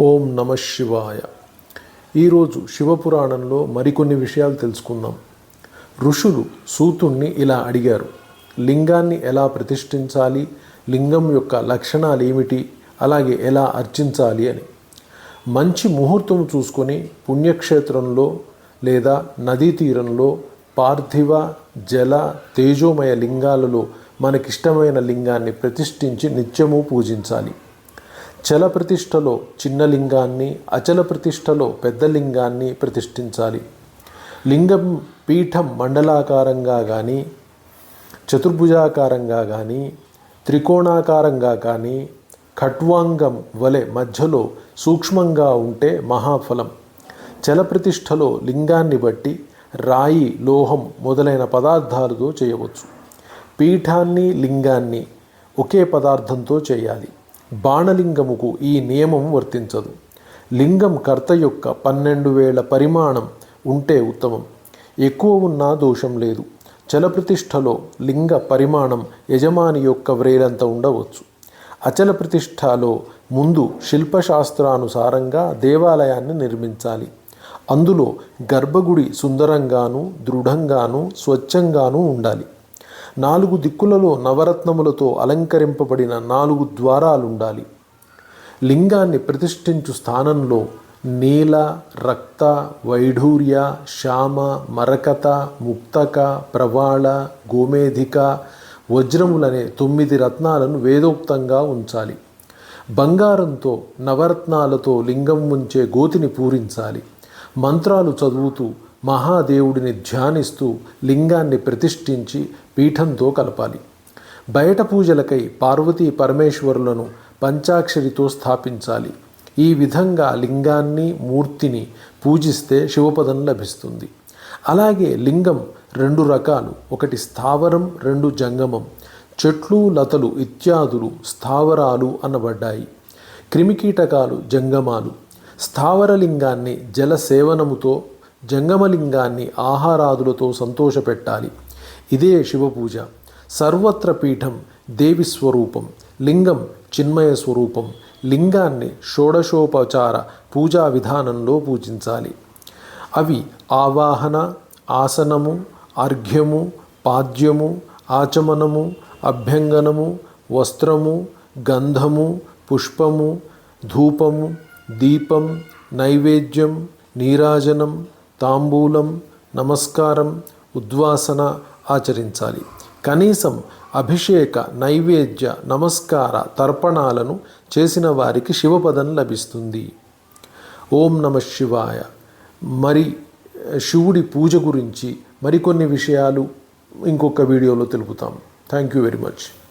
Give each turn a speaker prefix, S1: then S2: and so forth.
S1: ఓం నమ శివాయ. ఈరోజు శివపురాణంలో మరికొన్ని విషయాలు తెలుసుకుందాం. ఋషులు సూతుణ్ణి ఇలా అడిగారు. లింగాన్ని ఎలా ప్రతిష్ఠించాలి? లింగం యొక్క లక్షణాలు ఏమిటి అలాగే ఎలా అర్చించాలి అని. మంచి ముహూర్తం చూసుకొని పుణ్యక్షేత్రంలో లేదా నదీ తీరంలో పార్థివ జల తేజోమయ లింగాలలో మనకిష్టమైన లింగాన్ని ప్రతిష్ఠించి నిత్యము పూజించాలి. చల ప్రతిష్టలో చిన్న లింగాన్ని అచల ప్రతిష్టలో పెద్ద లింగాన్ని ప్రతిష్ఠించాలి. లింగం పీఠం మండలాకారంగా కానీ చతుర్భుజాకారంగా కానీ త్రికోణాకారంగా కానీ ఖట్వాంగం వలె మధ్యలో సూక్ష్మంగా ఉంటే మహాఫలం. చలప్రతిష్టలో లింగాన్ని బట్టి రాయి లోహం మొదలైన పదార్థాలతో చేయవచ్చు. పీఠాన్ని లింగాన్ని ఒకే పదార్థంతో చేయాలి. బాణలింగముకు ఈ నియమం వర్తించదు. లింగం కర్త యొక్క పన్నెండు వేల పరిమాణం ఉంటే ఉత్తమం. ఎక్కువ ఉన్నా దోషం లేదు. చలప్రతిష్టలో లింగ పరిమాణం యజమాని యొక్క వ్రేలంత ఉండవచ్చు. అచల ప్రతిష్టలో ముందు శిల్పశాస్త్రానుసారంగా దేవాలయాన్ని నిర్మించాలి. అందులో గర్భగుడి సుందరంగాను దృఢంగాను స్వచ్ఛంగాను ఉండాలి. నాలుగు దిక్కులలో నవరత్నములతో అలంకరింపబడిన నాలుగు ద్వారాలుండాలి. లింగాన్ని ప్రతిష్ఠించు స్థానంలో నీల రక్త వైఢూర్య శ్యామ మరకత ముక్తక ప్రవాళ గోమేధిక వజ్రములనే తొమ్మిది రత్నాలను వేదోక్తంగా ఉంచాలి. బంగారంతో నవరత్నాలతో లింగం ఉంచే గోతిని పూరించాలి. మంత్రాలు చదువుతూ మహాదేవుడిని ధ్యానిస్తూ లింగాన్ని ప్రతిష్ఠించి పీఠంతో కలపాలి. బయట పూజలకై పార్వతీ పరమేశ్వరులను పంచాక్షరితో స్థాపించాలి. ఈ విధంగా లింగాన్ని మూర్తిని పూజిస్తే శివపదం లభిస్తుంది. అలాగే లింగం రెండు రకాలు. ఒకటి స్థావరం రెండు జంగమం. చెట్లు లతలు ఇత్యాదులు స్థావరాలు అనబడ్డాయి. క్రిమికీటకాలు జంగమాలు. స్థావరలింగాన్ని జల సేవనముతో జంగమలింగాన్ని ఆహారాదులతో సంతోషపెట్టాలి. ఇదే శివపూజ. సర్వత్ర పీఠం దేవి స్వరూపం. లింగం చిన్మయ స్వరూపం. లింగాన్ని షోడశోపచార పూజా విధానంలో పూజించాలి. అవి ఆవాహన ఆసనము అర్ఘ్యము పాద్యము ఆచమనము అభ్యంగనము వస్త్రము గంధము పుష్పము ధూపము దీపం నైవేద్యం నీరాజనం తాంబూలం నమస్కారం ఉద్వాసన ఆచరించాలి. కనీసం అభిషేక నైవేద్య నమస్కార తర్పణాలను చేసిన వారికి శివపదం లభిస్తుంది. ఓం నమ శివాయ. మరి శివుడి పూజ గురించి మరికొన్ని విషయాలు ఇంకొక వీడియోలో తెలుపుతాం. Thank you very much